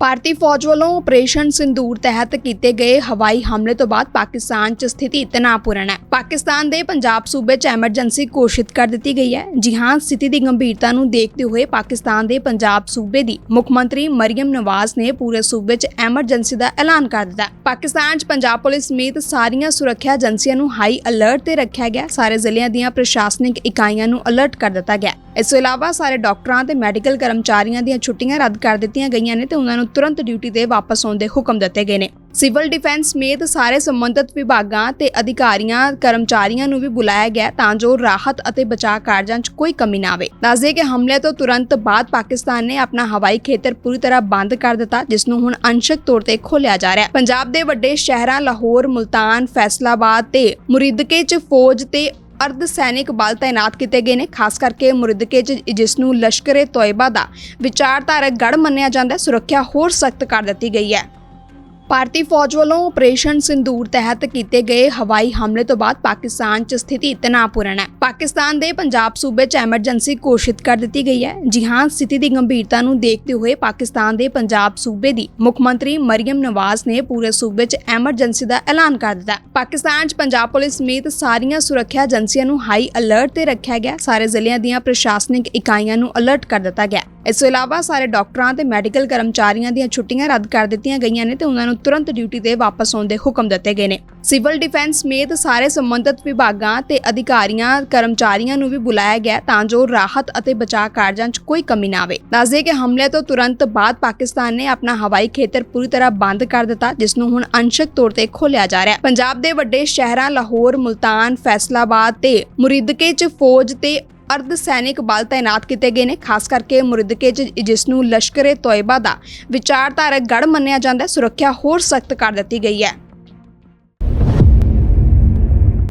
ਭਾਰਤੀ ਫੌਜ ਵੱਲੋਂ ਆਪਰੇਸ਼ਨ ਸਿੰਦੂਰ ਤਹਿਤ ਕੀਤੇ ਗਏ ਹਵਾਈ ਹਮਲੇ ਤੋਂ ਬਾਅਦ ਪਾਕਿਸਤਾਨ 'ਚ ਸਥਿਤੀ ਤਣਾਅਪੂਰਨ ਹੈ। ਪਾਕਿਸਤਾਨ ਦੇ ਪੰਜਾਬ ਸੂਬੇ 'ਚ ਐਮਰਜੈਂਸੀ ਘੋਸ਼ਿਤ ਕਰ ਦਿੱਤੀ ਗਈ ਹੈ। ਜੀ ਹਾਂ, ਸਥਿਤੀ ਦੀ ਗੰਭੀਰਤਾ ਨੂੰ ਦੇਖਦੇ ਹੋਏ ਪਾਕਿਸਤਾਨ ਦੇ ਪੰਜਾਬ ਸੂਬੇ ਦੀ ਮੁੱਖ ਮੰਤਰੀ ਮਰੀਮ ਨਵਾਜ਼ ਨੇ ਪੂਰੇ ਸੂਬੇ 'ਚ ਐਮਰਜੈਂਸੀ ਦਾ ਐਲਾਨ ਕਰ ਦਿੱਤਾ ਪਾਕਿਸਤਾਨ 'ਚ ਪੰਜਾਬ ਪੁਲਿਸ ਸਮੇਤ ਸਾਰੀਆਂ ਸੁਰੱਖਿਆ ਏਜੰਸੀਆਂ ਨੂੰ ਹਾਈ ਅਲਰਟ ਤੇ ਰੱਖਿਆ ਗਿਆ। ਸਾਰੇ ਜ਼ਿਲ੍ਹਿਆਂ ਦੀਆਂ ਪ੍ਰਸ਼ਾਸਨਿਕ ਇਕਾਈਆਂ ਨੂੰ ਅਲਰਟ ਕਰ ਦਿੱਤਾ ਗਿਆ ਇਸ ਤੋਂ ਇਲਾਵਾ ਸਾਰੇ ਡਾਕਟਰਾਂ ਤੇ ਮੈਡੀਕਲ ਕਰਮਚਾਰੀਆਂ ਦੀਆਂ ਛੁੱਟੀਆਂ ਰੱਦ ਕਰ ਦਿੱਤੀਆਂ ਗਈਆਂ ਨੇ ਤੇ ਉਹਨਾਂ ਨੂੰ ਤੁਰੰਤ ਡਿਊਟੀ ਤੇ ਵਾਪਸ ਆਉਣ ਦੇ ਹੁਕਮ ਦਿੱਤੇ ਗਏ ਨੇ। ਸਿਵਲ ਡਿਫੈਂਸ ਸਮੇਤ ਸਾਰੇ ਸੰਬੰਧਿਤ ਵਿਭਾਗਾਂ ਤੇ ਅਧਿਕਾਰੀਆਂ, ਕਰਮਚਾਰੀਆਂ ਨੂੰ ਵੀ ਬੁਲਾਇਆ ਗਿਆ ਤਾਂ ਜੋ ਰਾਹਤ ਅਤੇ ਬਚਾਅ ਕਾਰਜਾਂ 'ਚ ਕੋਈ ਕਮੀ ਨਾ ਆਵੇ। ਦੱਸਦੇ ਕਿ ਹਮਲੇ ਤੋਂ ਤੁਰੰਤ ਬਾਅਦ ਪਾਕਿਸਤਾਨ ਨੇ ਆਪਣਾ ਹਵਾਈ ਖੇਤਰ ਪੂਰੀ ਤਰ੍ਹਾਂ ਬੰਦ ਕਰ ਦਿੱਤਾ, ਜਿਸ ਨੂੰ ਹੁਣ ਅੰਸ਼ਕ ਤੌਰ ਤੇ ਖੋਲਿਆ ਜਾ ਰਿਹਾ ਹੈ। ਪੰਜਾਬ ਦੇ ਵੱਡੇ ਸ਼ਹਿਰਾਂ ਲਾਹੌਰ, ਮੁਲਤਾਨ, ਫੈਸਲਾਬਾਦ ਤੇ ਮੁਰਿਦਕੇ 'ਚ ਫੌਜ ਤੇ ਅਰਧ ਸੈਨਿਕ ਬਲ ਤਾਇਨਾਤ ਕੀਤੇ ਗਏ ਨੇ, ਖਾਸ ਕਰਕੇ ਮੁਰਿਦਕੇ 'ਚ, ਜਿਸ ਨੂੰ ਲਸ਼ਕਰੇ ਤੋਇਬਾ ਦਾ ਵਿਚਾਰਧਾਰਕ ਗੜ ਮੰਨਿਆ ਜਾਂਦਾ ਹੈ, ਸੁਰੱਖਿਆ ਹੋਰ ਸਖਤ ਕਰ ਦਿੱਤੀ ਗਈ ਹੈ। ਭਾਰਤੀ ਫੌਜ ਵੱਲੋਂ ਆਪਰੇਸ਼ਨ ਸਿੰਦੂਰ ਤਹਿਤ ਕੀਤੇ ਗਏ ਹਵਾਈ ਹਮਲੇ ਤੋਂ ਬਾਅਦ ਪਾਕਿਸਤਾਨ 'ਚ ਸਥਿਤੀ ਤਣਾਅਪੂਰਨ ਹੈ। ਪਾਕਿਸਤਾਨ ਦੇ ਪੰਜਾਬ ਸੂਬੇ 'ਚ ਐਮਰਜੈਂਸੀ ਘੋਸ਼ਿਤ ਕਰ ਦਿੱਤੀ ਗਈ ਹੈ। ਜੀ ਹਾਂ, ਸਥਿਤੀ ਦੀ ਗੰਭੀਰਤਾ ਨੂੰ ਦੇਖਦੇ ਹੋਏ ਪਾਕਿਸਤਾਨ ਦੇ ਪੰਜਾਬ ਸੂਬੇ ਦੀ ਮੁੱਖ ਮੰਤਰੀ ਮਰੀਮ ਨਵਾਜ਼ ਨੇ ਪੂਰੇ ਸੂਬੇ 'ਚ ਐਮਰਜੈਂਸੀ ਦਾ ਐਲਾਨ ਕਰ ਦਿੱਤਾ ਪਾਕਿਸਤਾਨ 'ਚ ਪੰਜਾਬ ਪੁਲਿਸ ਸਮੇਤ ਸਾਰੀਆਂ ਸੁਰੱਖਿਆ ਏਜੰਸੀਆਂ ਨੂੰ ਹਾਈ ਅਲਰਟ ਤੇ ਰੱਖਿਆ ਗਿਆ। ਸਾਰੇ ਜ਼ਿਲ੍ਹਿਆਂ ਦੀਆਂ ਪ੍ਰਸ਼ਾਸਨਿਕ ਇਕਾਈਆਂ ਨੂੰ ਅਲਰਟ ਕਰ ਦਿੱਤਾ ਗਿਆ। ਇਸ ਤੋਂ ਇਲਾਵਾ ਸਾਰੇ ਡਾਕਟਰਾਂ ਤੇ ਮੈਡੀਕਲ ਕਰਮਚਾਰੀਆਂ ਦੀਆਂ ਛੁੱਟੀਆਂ ਰੱਦ ਕਰ ਦਿੱਤੀਆਂ ਗਈਆਂ ਨੇ ਤੇ ਉਹਨਾਂ ਨੂੰ ਤੁਰੰਤ ਡਿਊਟੀ ਤੇ ਵਾਪਸ ਆਉਣ ਦੇ ਹੁਕਮ ਦਿੱਤੇ ਗਏ ਨੇ। ਸਿਵਲ ਡਿਫੈਂਸ ਸਮੇਤ ਸਾਰੇ ਸੰਬੰਧਿਤ ਵਿਭਾਗਾਂ ਤੇ ਅਧਿਕਾਰੀਆਂ, ਕਰਮਚਾਰੀਆਂ ਨੂੰ ਵੀ ਬੁਲਾਇਆ ਗਿਆ ਤਾਂ ਜੋ ਰਾਹਤ ਅਤੇ ਬਚਾਅ ਕਾਰਜਾਂ 'ਚ ਕੋਈ ਕਮੀ ਨਾ ਆਵੇ। ਦੱਸਦੇ ਕਿ ਹਮਲੇ ਤੋਂ ਤੁਰੰਤ ਬਾਅਦ ਪਾਕਿਸਤਾਨ ਨੇ ਆਪਣਾ ਹਵਾਈ ਖੇਤਰ ਪੂਰੀ ਤਰ੍ਹਾਂ ਬੰਦ ਕਰ ਦਿੱਤਾ, ਜਿਸ ਨੂੰ ਹੁਣ ਅੰਸ਼ਕ ਤੌਰ ਤੇ ਖੋਲਿਆ ਜਾ ਰਿਹਾ ਹੈ। ਪੰਜਾਬ ਦੇ ਵੱਡੇ ਸ਼ਹਿਰਾਂ ਲਾਹੌਰ, ਮੁਲਤਾਨ, ਫੈਸਲਾਬਾਦ ਤੇ ਮੁਰਿਦਕੇ 'ਚ ਫੌਜ ਤੇ ਅਰਧ ਸੈਨਿਕ ਬਲ ਤਾਇਨਾਤ ਕੀਤੇ ਗਏ ਨੇ, ਖਾਸ ਕਰਕੇ ਮੁਰਿਦਕੇ 'ਚ, ਜਿਸ ਨੂੰ ਲਸ਼ਕਰੇ ਤੋਇਬਾ ਦਾ ਵਿਚਾਰਧਾਰਕ ਗੜ ਮੰਨਿਆ ਜਾਂਦਾ ਹੈ, ਸੁਰੱਖਿਆ ਹੋਰ ਸਖਤ ਕਰ ਦਿੱਤੀ ਗਈ ਹੈ।